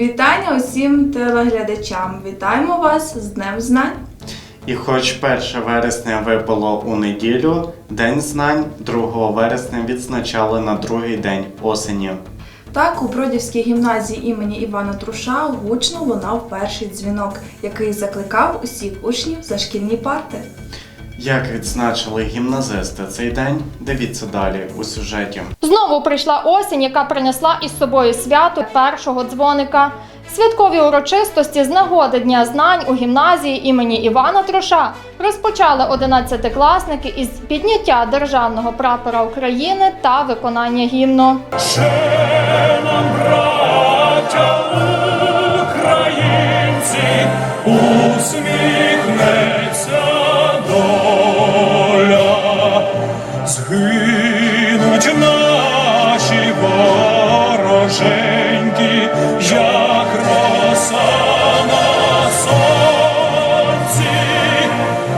Вітання усім телеглядачам. Вітаємо вас з Днем Знань. І хоч 1 вересня випало у неділю, День знань 2 вересня відзначали на другий день осені. Так, у Бродівській гімназії імені Івана Труша гучно лунав перший дзвінок, який закликав усіх учнів за шкільні парти. Як відзначили гімназисти цей день, дивіться далі у сюжеті. Знову прийшла осінь, яка принесла із собою свято першого дзвоника. Святкові урочистості з нагоди Дня знань у гімназії імені Івана Труша розпочали одинадцятикласники із підняття державного прапора України та виконання гімну. Ще нам, згинуть наші вороженьки, як роса на сонці,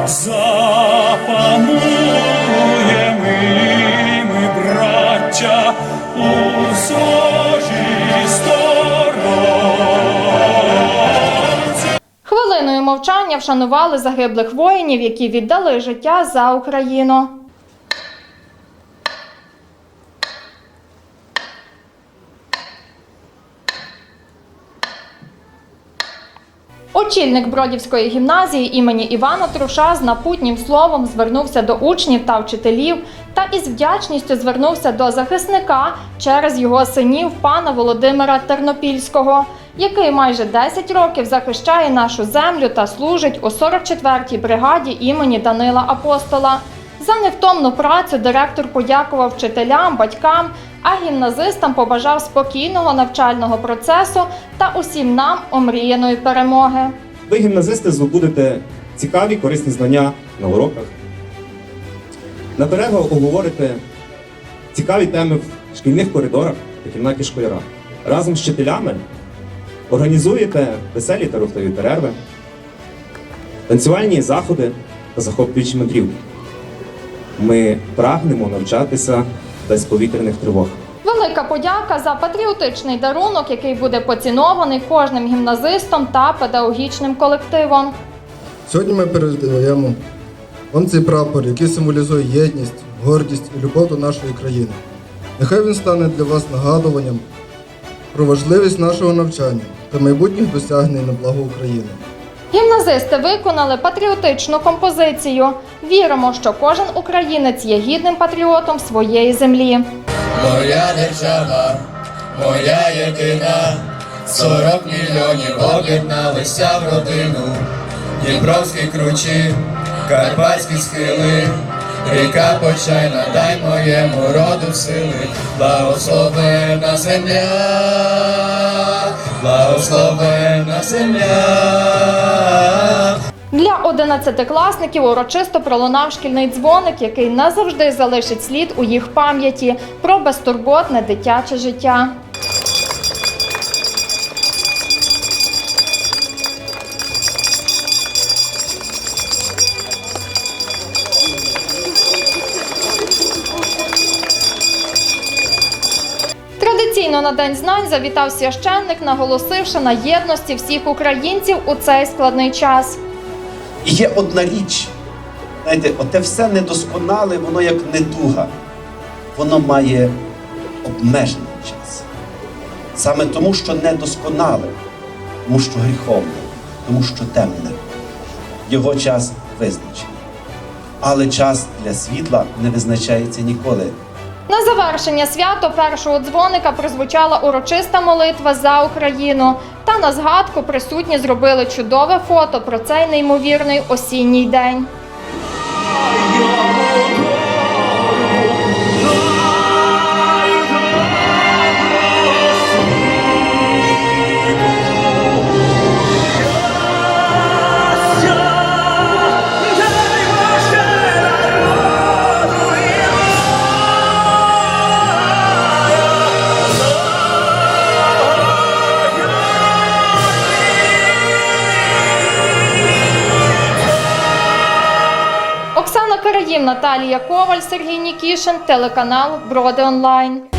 запануємо ми, браття, у своїй сторонці. Хвилиною мовчання вшанували загиблих воїнів, які віддали життя за Україну. Очільник Бродівської гімназії імені Івана Труша з напутнім словом звернувся до учнів та вчителів та із вдячністю звернувся до захисника через його синів пана Володимира Тернопільського, який майже 10 років захищає нашу землю та служить у 44-й бригаді імені Данила Апостола. За невтомну працю директор подякував вчителям, батькам, а гімназистам побажав спокійного навчального процесу та усім нам омріяної перемоги. Ви, гімназисти, здобудете цікаві, корисні знання на уроках. На перервах обговорите цікаві теми в шкільних коридорах та кімнаті школяра. Разом з вчителями організуєте веселі та рухливі перерви, танцювальні заходи та захоплюючі мандрівки. Ми прагнемо навчатися без повітряних тривог. Велика подяка за патріотичний дарунок, який буде поцінований кожним гімназистом та педагогічним колективом. Сьогодні ми передаємо вам цей прапор, який символізує єдність, гордість і любов до нашої країни. Нехай він стане для вас нагадуванням про важливість нашого навчання та майбутніх досягнень на благо України. Гімназисти виконали патріотичну композицію. Віримо, що кожен українець є гідним патріотом своєї землі. Моя держава, моя єдина, сорок мільйонів об'єдналися в родину, Дніпровські кручі, Карпатські схили, ріка почайна, дай моєму роду сили, благословена земля, благословена земля. Для одинадцятикласників урочисто пролунав шкільний дзвоник, який назавжди залишить слід у їх пам'яті про безтурботне дитяче життя. Традиційно на День знань завітав священник, наголосивши на єдності всіх українців у цей складний час. І є одна річ. Знаєте, оте все недосконале, воно як недуга. Воно має обмежений час. Саме тому, що недосконале, тому що гріховне, тому що темне. Його час визначений. Але час для світла не визначається ніколи. На завершення свято першого дзвоника прозвучала урочиста молитва за Україну. Та на згадку присутні зробили чудове фото про цей неймовірний осінній день. Оксана Караїв, Наталія Коваль, Сергій Нікішин, телеканал Броди Онлайн.